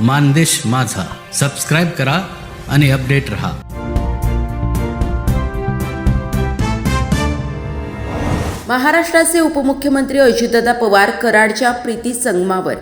मानदेश माझा. सबस्क्राईब करा आणि अपडेट रहा. महाराष्ट्राचे उपमुख्यमंत्री अजितदादा पवार कराडच्या प्रीती संगमावर.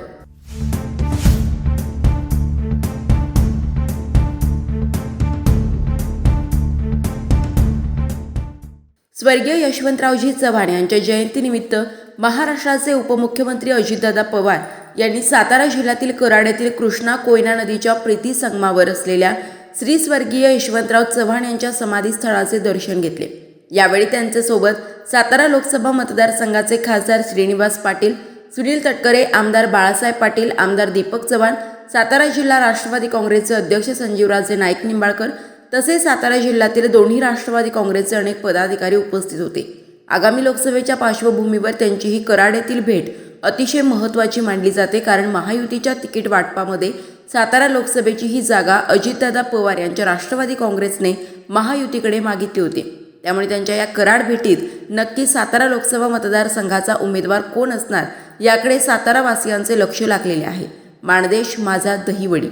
स्वर्गीय यशवंतरावजी चव्हाण यांच्या जयंतीनिमित्त महाराष्ट्राचे उपमुख्यमंत्री अजितदादा पवार यांनी सातारा जिल्ह्यातील कराड येथील कृष्णा कोयना नदीच्या प्रीती संगमावर असलेल्या श्री स्वर्गीय यशवंतराव चव्हाण यांच्या समाधीस्थळाचे दर्शन घेतले. यावेळी त्यांच्यासोबत सातारा लोकसभा मतदारसंघाचे खासदार श्रीनिवास पाटील सुनील तटकरे आमदार बाळासाहेब पाटील आमदार दीपक चव्हाण सातारा जिल्हा राष्ट्रवादी काँग्रेसचे अध्यक्ष संजीवराजे नाईक निंबाळकर तसेच सातारा जिल्ह्यातील दोन्ही राष्ट्रवादी काँग्रेसचे अनेक पदाधिकारी उपस्थित होते. आगामी लोकसभेच्या पार्श्वभूमीवर त्यांची ही कराड येथील भेट अतिशय महत्त्वाची मानली जाते कारण महायुतीच्या तिकीट वाटपामध्ये सातारा लोकसभेची ही जागा अजितदादा पवार यांच्या राष्ट्रवादी काँग्रेसने महायुतीकडे मागितली होती. त्यामुळे त्यांच्या या कराड भेटीत नक्की सातारा लोकसभा मतदारसंघाचा उमेदवार कोण असणार याकडे सातारावासियांचे लक्ष लागलेले आहे. माणदेश माझा दहिवडी.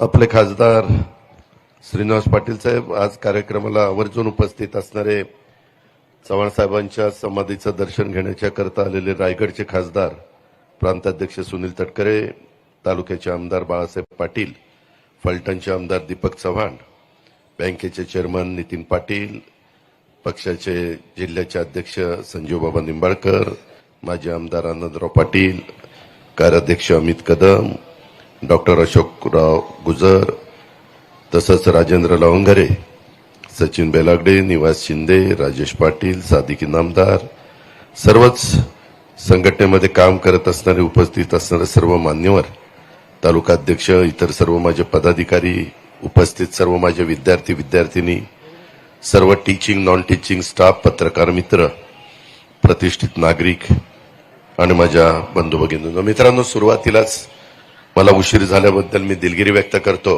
आपले खासदार श्रीनिवास पाटील साहेब आज कार्यक्रमाला आवर्जून उपस्थित असणारे चव्हाण साहेबांच्या समाधीचं दर्शन घेण्याच्या करता आलेले रायगडचे खासदार प्रांताध्यक्ष सुनील तटकरे तालुक्याचे आमदार बाळासाहेब पाटील फलटणचे आमदार दीपक चव्हाण बँकेचे चेअरमन नितीन पाटील पक्षाचे जिल्ह्याचे अध्यक्ष संजीवबाबा निंबाळकर माजी आमदार आनंदराव पाटील कार्याध्यक्ष अमित कदम डॉक्टर अशोकराव गुजर तसंच राजेंद्र लवंगरे सचिन बेलागडे निवास शिंदे राजेश पाटील सादिक इनामदार सर्वच संघटनेमध्ये काम करत असणारे उपस्थित असणारे सर्व मान्यवर तालुकाध्यक्ष इतर सर्व माझे पदाधिकारी उपस्थित सर्व माझे विद्यार्थी विद्यार्थिनी सर्व टीचिंग नॉन टीचिंग स्टाफ पत्रकार मित्र प्रतिष्ठित नागरिक आणि माझ्या बंधू भगिनींनो मित्रांनो सुरुवातीलाच मला उशीर झाल्याबद्दल मी दिलगिरी व्यक्त करतो.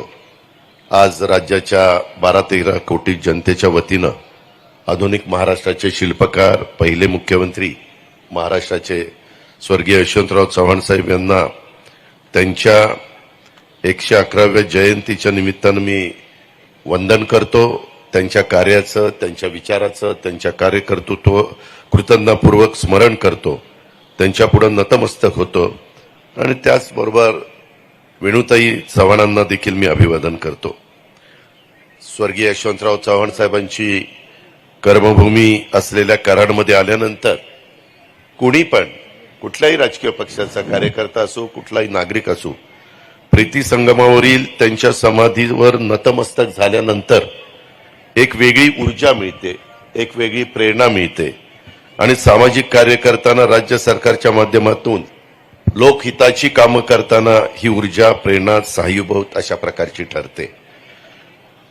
आज राज्याच्या बारा तेरा कोटी जनतेच्या वतीनं आधुनिक महाराष्ट्राचे शिल्पकार पहिले मुख्यमंत्री महाराष्ट्राचे स्वर्गीय यशवंतराव चव्हाण साहेब यांना त्यांच्या एकशे अकराव्या जयंतीच्या निमित्तानं मी वंदन करतो. त्यांच्या कार्याचं त्यांच्या विचाराचं त्यांच्या कार्यकर्तृत्व कृतज्ञतापूर्वक स्मरण करतो. त्यांच्यापुढं नतमस्तक होतो. आणि त्याचबरोबर वेणुताई चव्हाणांना देखील मी अभिवादन करतो. स्वर्गीय यशवंतराव चव्हाण साहेबांची कर्मभूमी असलेल्या कराडमध्ये आल्यानंतर कुणी पण कुठल्याही राजकीय पक्षाचा कार्यकर्ता असो कुठलाही नागरिक असो प्रीती संगमावरील त्यांच्या समाधीवर नतमस्तक झाल्यानंतर एक वेगळी ऊर्जा मिळते एक वेगळी प्रेरणा मिळते. आणि सामाजिक कार्य करताना राज्य सरकारच्या माध्यमातून लोकहिताची कामं करताना ही ऊर्जा प्रेरणा सहाय्यभूत अशा प्रकारची ठरते.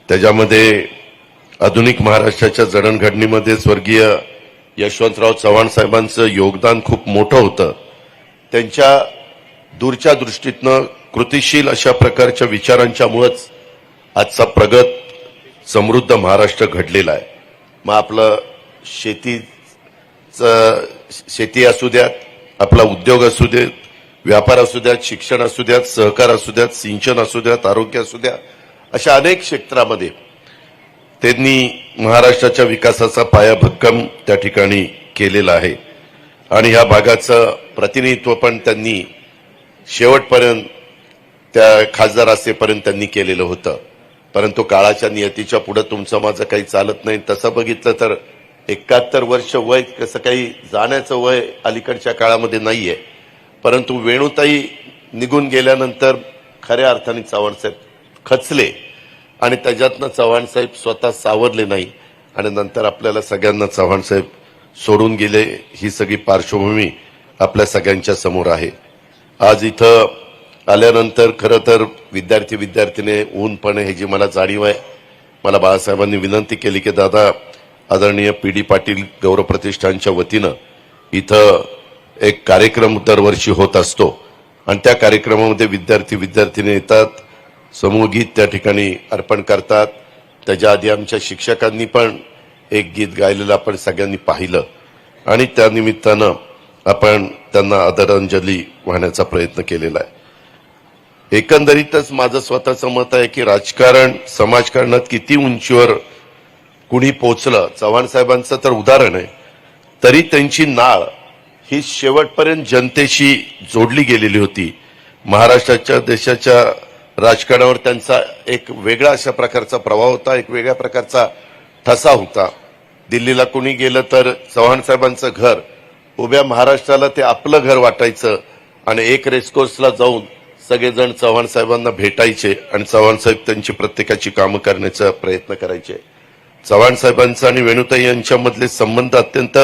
त्याच्यामध्ये आधुनिक महाराष्ट्राच्या जडणघडणीमध्ये स्वर्गीय यशवंतराव चव्हाण साहेबांचं योगदान खूप मोठं होतं. त्यांच्या दूरच्या दृष्टीतनं कृतिशील अशा प्रकारच्या विचारांच्यामुळंच आजचा प्रगत समृद्ध महाराष्ट्र घडलेला आहे. मग आपलं शेतीचं शेती असू द्यात आपला उद्योग असू देत व्यापार असू द्यात शिक्षण असू द्यात सहकार असू द्यात सिंचन असू द्यात आरोग्य असू द्या अशा अनेक क्षेत्रामध्ये त्यांनी महाराष्ट्राच्या विकासाचा पाया भक्कम त्या ठिकाणी केलेला आहे. आणि ह्या भागाचं प्रतिनिधित्व पण त्यांनी शेवटपर्यंत त्या खासदार असेपर्यंत त्यांनी केलेलं होतं. परंतु काळाच्या नियतीच्या पुढे तुमचं माझं काही चालत नाही. तसं बघितलं तर एकाहत्तर वर्ष वय कसं काही जाण्याचं वय अलीकडच्या काळामध्ये नाहीये. परंतु वेणुताई निघून गेल्यानंतर खऱ्या अर्थाने चव्हाणसाहेब खचले आणि त्याच्यातनं चव्हाणसाहेब स्वतः सावरले नाही आणि नंतर आपल्याला सगळ्यांना चव्हाणसाहेब सोडून गेले ही सगळी पार्श्वभूमी आपल्या सगळ्यांच्या समोर आहे. आज इथं आल्यानंतर खरं तर विद्यार्थी विद्यार्थीने ऊन पण ह्याची मला जाणीव आहे मला बाळासाहेबांनी विनंती केली की दादा आदरणीय पी डी पाटील गौरव प्रतिष्ठानच्या वतीनं इथं एक कार्यक्रम दरवर्षी होत असतो. आणि त्या कार्यक्रमामध्ये विद्यार्थी विद्यार्थिनी येतात समूह गीत त्या ठिकाणी अर्पण करतात. त्याच्या आधी आमच्या शिक्षकांनी पण एक गीत गायलेलं आपण सगळ्यांनी पाहिलं. आणि त्यानिमित्तानं आपण त्यांना आदरांजली वाहण्याचा प्रयत्न केलेला आहे. एकंदरीतच माझं स्वतःचं मत आहे की राजकारण समाजकारणात किती उंचीवर कुणी पोचलं. चव्हाण साहेबांचं तर उदाहरण आहे. तरी त्यांची नाळ ही शेवटपर्यंत जनतेशी जोडली गेलेली होती. महाराष्ट्राच्या देशाच्या राजकारणावर त्यांचा एक वेगळा अशा प्रकारचा प्रभाव होता एक वेगळ्या प्रकारचा ठसा होता. दिल्लीला कुणी गेलं तर चव्हाण साहेबांचं घर उभ्या महाराष्ट्राला ते आपलं घर वाटायचं आणि एक रेसकोर्सला जाऊन सगळेजण चव्हाण साहेबांना भेटायचे आणि चव्हाण साहेब त्यांची प्रत्येकाची कामं करण्याचा प्रयत्न करायचे. चव्हाण साहेबांचं आणि वेणुताई यांच्यामधले संबंध अत्यंत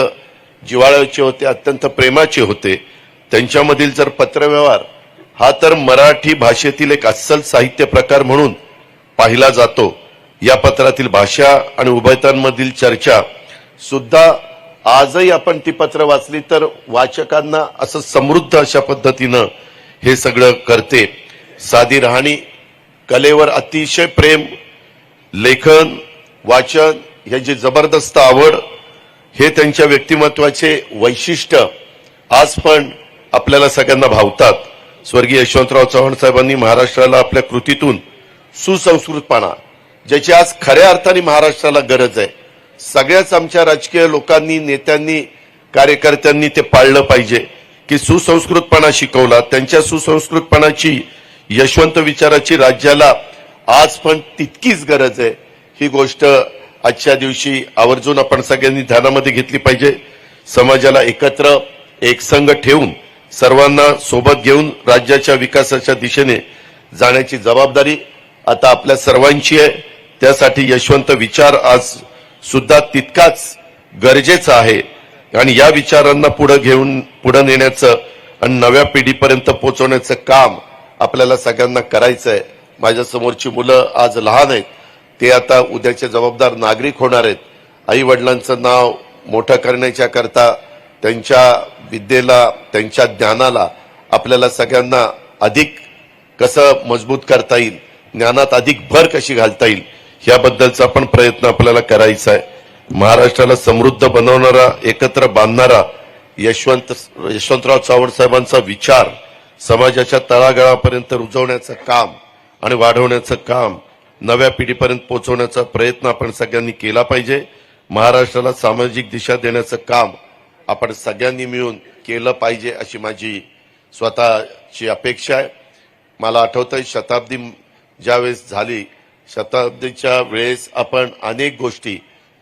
जिव्हाळ्याचे होते अत्यंत प्रेमाचे होते. त्यांच्यामधील जर पत्रव्यवहार हा तर मराठी भाषेतील एक अस्सल साहित्य प्रकार म्हणून पाहिला जातो. या पत्रातील भाषा आणि उभयतांमधील चर्चा सुद्धा आजही आपण ती पत्र वाचली तर वाचकांना असं समृद्ध अशा पद्धतीनं हे सगळं करते. साधी राहणी कलेवर अतिशय प्रेम लेखन वाचन ह्याची जबरदस्त आवड हे त्यांच्या व्यक्तिमत्वाचे वैशिष्ट्य आज पण आपल्याला सगळ्यांना भावतात. स्वर्गीय यशवंतराव चव्हाण साहेबांनी महाराष्ट्राला आपल्या कृतीतून सुसंस्कृतपणा ज्याची आज खऱ्या अर्थाने महाराष्ट्राला गरज आहे. सगळ्याच आमच्या राजकीय लोकांनी नेत्यांनी कार्यकर्त्यांनी ते पाळलं पाहिजे की सुसंस्कृतपणा शिकवला. त्यांच्या सुसंस्कृतपणाची यशवंत विचाराची राज्याला आज पण तितकीच गरज आहे. ही गोष्ट आजच्या दिवशी आवर्जून आपण सगळ्यांनी ध्यानामध्ये घेतली पाहिजे. समाजाला एकत्र एकसंघ ठेवून सर्वांना सोबत घेऊन राज्याच्या विकासाच्या दिशेने जाण्याची जबाबदारी आता आपल्या सर्वांची आहे. त्यासाठी यशवंत विचार आज सुद्धा तितकाच गरजेचा आहे. आणि या विचारांना पुढे घेऊन पुढे नेण्याचं आणि नव्या पिढीपर्यंत पोहोचवण्याचं काम आपल्याला सगळ्यांना करायचं आहे माझ्यासमोरची मुलं आज लहान आहेत. ते आता उद्याचे जबाबदार नागरिक होणार आहेत. आई वडिलांचं नाव मोठं करण्याच्या करता त्यांच्या विद्येला त्यांच्या ज्ञानाला आपल्याला सगळ्यांना अधिक कसं मजबूत करता येईल ज्ञानात अधिक भर कशी घालता येईल याबद्दलचा पण प्रयत्न आपल्याला करायचा आहे. महाराष्ट्राला समृद्ध बनवणारा एकत्र बांधणारा यशवंत यशवंतराव चव्हाण साहेबांचा विचार समाजाच्या तळागाळापर्यंत रुजवण्याचं काम आणि वाढवण्याचं काम नव्या पिढीपर्यंत पोहोचवण्याचा प्रयत्न आपण सगळ्यांनी केला पाहिजे. महाराष्ट्राला सामाजिक दिशा देण्याचं काम आपण सगळ्यांनी मिळून केलं पाहिजे अशी माझी स्वतःची अपेक्षा आहे. मला आठवतंय शताब्दी ज्यावेळेस झाली शताब्दीच्या वेळेस आपण अनेक गोष्टी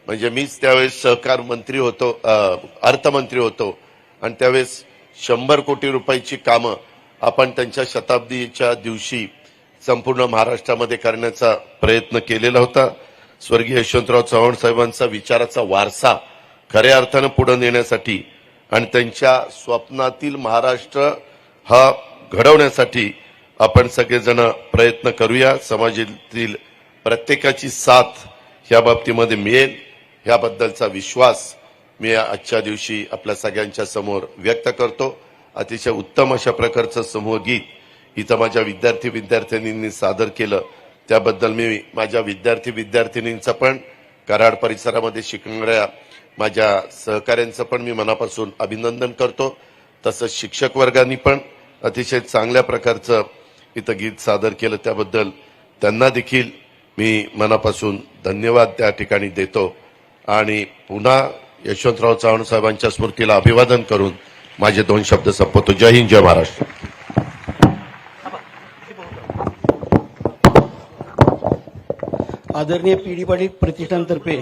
म्हणजे मीच त्यावेळेस सहकार मंत्री होतो अर्थमंत्री होतो आणि त्यावेळेस शंभर कोटी रुपयाची कामं आपण त्यांच्या शताब्दीच्या दिवशी संपूर्ण महाराष्ट्रामध्ये करण्याचा प्रयत्न केलेला होता. स्वर्गीय यशवंतराव चव्हाण साहेबांचा विचाराचा वारसा खऱ्या अर्थानं पुढे नेण्यासाठी आणि त्यांच्या स्वप्नातील महाराष्ट्र हा घडवण्यासाठी आपण सगळेजण प्रयत्न करूया. समाजातील प्रत्येकाची साथ ह्या बाबतीमध्ये मिळेल. ह्याबद्दलचा विश्वास मी आजच्या दिवशी आपल्या सगळ्यांच्या समोर व्यक्त करतो. अतिशय उत्तम अशा प्रकारचं समूह गीत इथं माझ्या विद्यार्थी विद्यार्थिनींनी सादर केलं. त्याबद्दल मी माझ्या विद्यार्थी विद्यार्थिनींचं पण कराड परिसरामध्ये शिकणाऱ्या माझ्या सहकाऱ्यांचं पण मी मनापासून अभिनंदन करतो. तसंच शिक्षक वर्गांनी पण अतिशय चांगल्या प्रकारचं इथं गीत सादर केलं. त्याबद्दल त्यांना देखील मी मनापासून धन्यवाद त्या ठिकाणी देतो. आणि पुन्हा यशवंतराव चव्हाण साहेबांच्या स्मृतीला अभिवादन करून माझे दोन शब्द संपवतो. जय हिंद जय महाराष्ट्र. आदरणीय पी डी पाटील प्रतिष्ठानतर्फे